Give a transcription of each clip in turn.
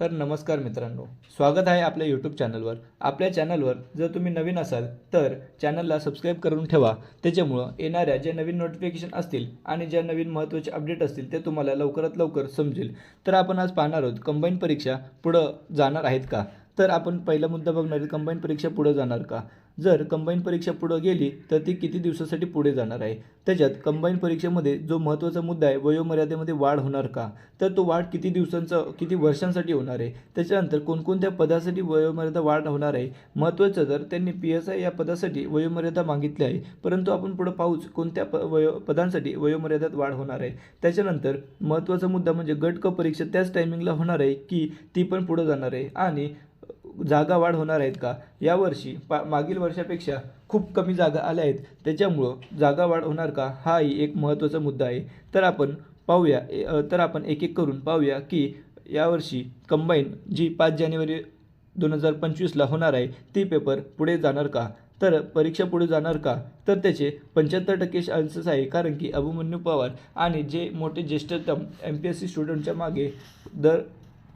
तर नमस्कार मित्रांनो स्वागत आहे आपल्या यूट्यूब चॅनलवर आपल्या चॅनलवर जर तुम्ही नवीन असाल तर चॅनलला सबस्क्राईब करून ठेवा. त्याच्यामुळं येणाऱ्या ज्या नवीन नोटिफिकेशन असतील आणि ज्या नवीन महत्त्वाचे अपडेट असतील ते तुम्हाला लवकरात लवकर समजेल. तर आपण आज पाहणार आहोत कंबाईन परीक्षा पुढं जाणार आहेत का? तर आपण पहिला मुद्दा बघणार आहे कंबाईन परीक्षा पुढं जाणार का? जर कंबाईन परीक्षा पुढं गेली तर ती किती दिवसासाठी पुढे जाणार आहे? त्याच्यात कंबाईन परीक्षेमध्ये जो महत्त्वाचा मुद्दा आहे वयोमर्यादेमध्ये वाढ होणार का? तर तो वाढ किती दिवसांचं किती वर्षांसाठी होणार आहे? त्याच्यानंतर कोणकोणत्या पदासाठी वयोमर्यादा वाढ होणार आहे? महत्त्वाचं तर त्यांनी पी एस आय या पदासाठी वयोमर्यादा मागितली आहे परंतु आपण पुढं पाहूच कोणत्या प वयो पदांसाठी वयोमर्यादात वाढ होणार आहे. त्याच्यानंतर महत्त्वाचा मुद्दा म्हणजे गट क परीक्षा त्याच टायमिंगला होणार आहे की ती पण पुढं जाणार आहे. आणि जागा वाढ होणार आहेत का? यावर्षी पा मागील वर्षापेक्षा खूप कमी जागा आल्या आहेत. त्याच्यामुळं जागा वाढ होणार का? हाही एक महत्त्वाचा मुद्दा आहे. तर आपण पाहूया ए- तर आपण एक एक करून पाहूया की यावर्षी कंबाईन जी पाच जानेवारी दोन हजार पंचवीसला होणार आहे ती पेपर पुढे जाणार का? तर परीक्षा पुढे जाणार का? तर त्याचे पंच्याहत्तर टक्के चान्सेस आहे. कारण की अभिमन्यू पवार आणि जे मोठे ज्येष्ठतम एम पी एस सी स्टुडंटच्या मागे दर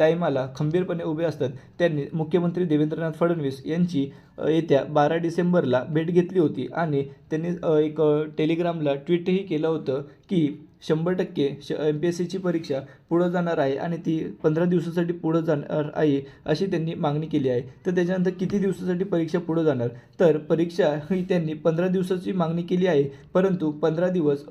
टायमाला खंबीरपणे उभे असतात. त्यांनी मुख्यमंत्री देवेंद्रनाथ फडणवीस यांची येत्या बारा डिसेंबरला भेट घेतली होती आणि त्यांनी एक टेलिग्रामला ट्विटही केलं होतं की शंभर टक्के श एम पी एस सीची परीक्षा पुढं जाणार आहे आणि ती पंधरा दिवसासाठी पुढं जाणार आहे अशी त्यांनी मागणी केली आहे. तर त्याच्यानंतर किती दिवसासाठी परीक्षा पुढं जाणार? तर परीक्षा ही त्यांनी पंधरा दिवसाची मागणी केली आहे. परंतु पंधरा दिवस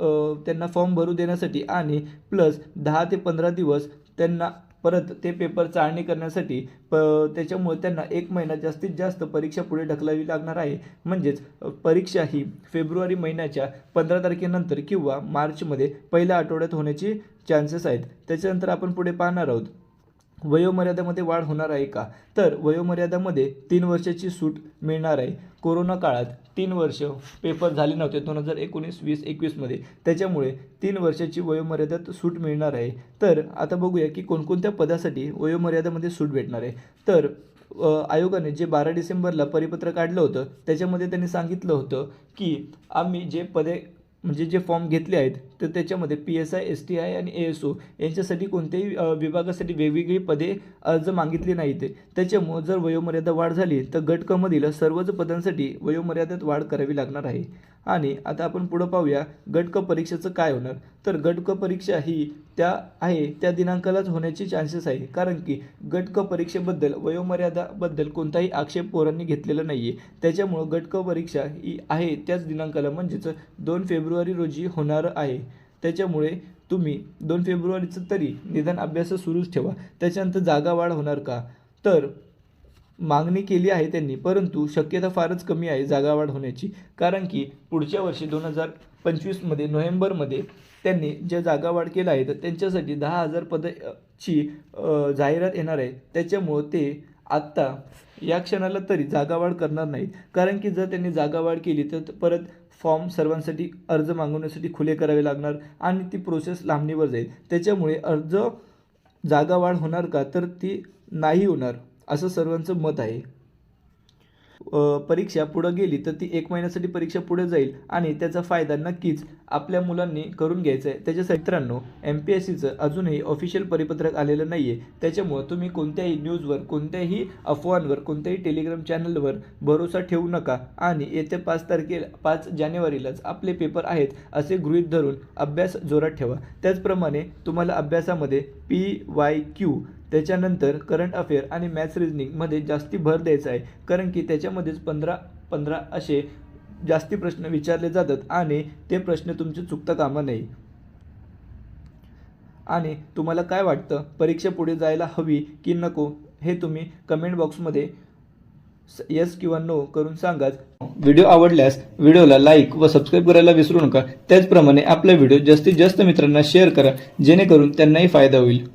त्यांना फॉर्म भरू देण्यासाठी आणि प्लस दहा ते पंधरा दिवस त्यांना परत ते पेपर चाळणी करण्यासाठी प त्याच्यामुळे त्यांना एक महिना जास्तीत जास्त परीक्षा पुढे ढकलावी लागणार आहे. म्हणजेच परीक्षा ही फेब्रुवारी महिन्याच्या पंधरा तारखेनंतर किंवा मार्चमध्ये पहिल्या आठवड्यात होण्याची चान्सेस आहेत. त्याच्यानंतर आपण पुढे पाहणार आहोत. वयोमर्यादेमध्ये वाढ होणार आहे का? तर वयोमर्यादामध्ये तीन वर्षाची सूट मिळणार आहे. कोरोना काळात तीन वर्ष पेपर झाले नव्हते दोन हजार एकोणीस वीस एकवीसमध्ये. त्याच्यामुळे तीन वर्षाची वयोमर्यादात सूट मिळणार आहे. तर आता बघूया की कोणकोणत्या पदासाठी वयोमर्यादेमध्ये सूट भेटणार आहे. तर आयोगाने जे बारा डिसेंबरला परिपत्र काढलं होतं त्याच्यामध्ये त्यांनी सांगितलं होतं की आम्ही जे पदे म्हणजे जे फॉर्म घेतले आहेत तर त्याच्यामध्ये P S I S T I आणि ए एस ओ यांच्यासाठी कोणत्याही विभागासाठी वेगवेगळी पदे अर्ज मागितले नाहीत. त्याच्यामुळं जर वयोमर्यादा वाढ झाली तर गट कमधील सर्वच पदांसाठी वयोमर्यादेत वाढ करावी लागणार आहे. आणि आता आपण पुढं पाहूया गट क परीक्षेचं काय होणार? तर गट क परीक्षा ही त्या आहे त्या दिनांकालाच होण्याची चान्सेस आहे. कारण की गट क परीक्षेबद्दल वयोमर्यादाबद्दल कोणताही आक्षेप पोरांनी घेतलेला नाही आहे त्याच्यामुळं गट क परीक्षा ही आहे त्याच दिनांकाला म्हणजेच दोन फेब्रुवारी फेब्रुवारी रोजी होणारं आहे. त्याच्यामुळे तुम्ही दोन फेब्रुवारीचं तरी निदान अभ्यास सुरूच ठेवा. त्याच्यानंतर जागा वाढ होणार का? तर मागणी केली आहे त्यांनी परंतु शक्यता फारच कमी आहे जागा वाढ होण्याची. कारण की पुढच्या वर्षी दोन हजार पंचवीसमध्ये नोव्हेंबरमध्ये त्यांनी ज्या जागा वाढ केल्या आहेत त्यांच्यासाठी दहा हजार पदाची जाहिरात येणार आहे. त्याच्यामुळं ते आत्ता या क्षणाला तरी जागावाढ करणार नाहीत. कारण की जर त्यांनी जागावाढ केली तर परत फॉर्म सर्वांसाठी अर्ज मागवण्यासाठी खुले करावे लागणार आणि ती प्रोसेस लांबणीवर जाईल. त्याच्यामुळे अर्ज जागावाढ होणार का? तर ती नाही होणार असं सर्वांचं मत आहे. परीक्षा पुढं गेली तर ती एक महिन्यासाठी परीक्षा पुढे जाईल आणि त्याचा फायदा नक्कीच आपल्या मुलांनी करून घ्यायचा आहे. त्याच्यासाठी मित्रांनो एम पी एस सीचं अजूनही ऑफिशियल परिपत्रक आलेलं नाही आहे त्याच्यामुळं तुम्ही कोणत्याही न्यूजवर कोणत्याही अफवांवर कोणत्याही टेलिग्राम चॅनलवर भरोसा ठेवू नका. आणि येत्या पाच तारखेला पाच जानेवारीलाच आपले पेपर आहेत असे गृहीत धरून अभ्यास जोरात ठेवा. त्याचप्रमाणे तुम्हाला अभ्यासामध्ये पी वाय क्यू त्याच्यानंतर करंट अफेअर आणि मॅथ्स रिजनिंगमध्ये जास्ती भर द्यायचा आहे. कारण की त्याच्यामध्येच पंधरा पंधरा असे जास्ती प्रश्न विचारले जातात आणि ते प्रश्न तुमचे चुकता कामा नये. आणि तुम्हाला काय वाटतं? परीक्षा पुढे जायला हवी की नको? हे तुम्ही कमेंट बॉक्समध्ये येस किंवा नो करून सांगाच. व्हिडिओ आवडल्यास व्हिडिओला लाईक व सबस्क्राईब करायला विसरू नका. त्याचप्रमाणे आपला व्हिडिओ जास्तीत जास्त मित्रांना शेअर करा जेणेकरून त्यांनाही फायदा होईल.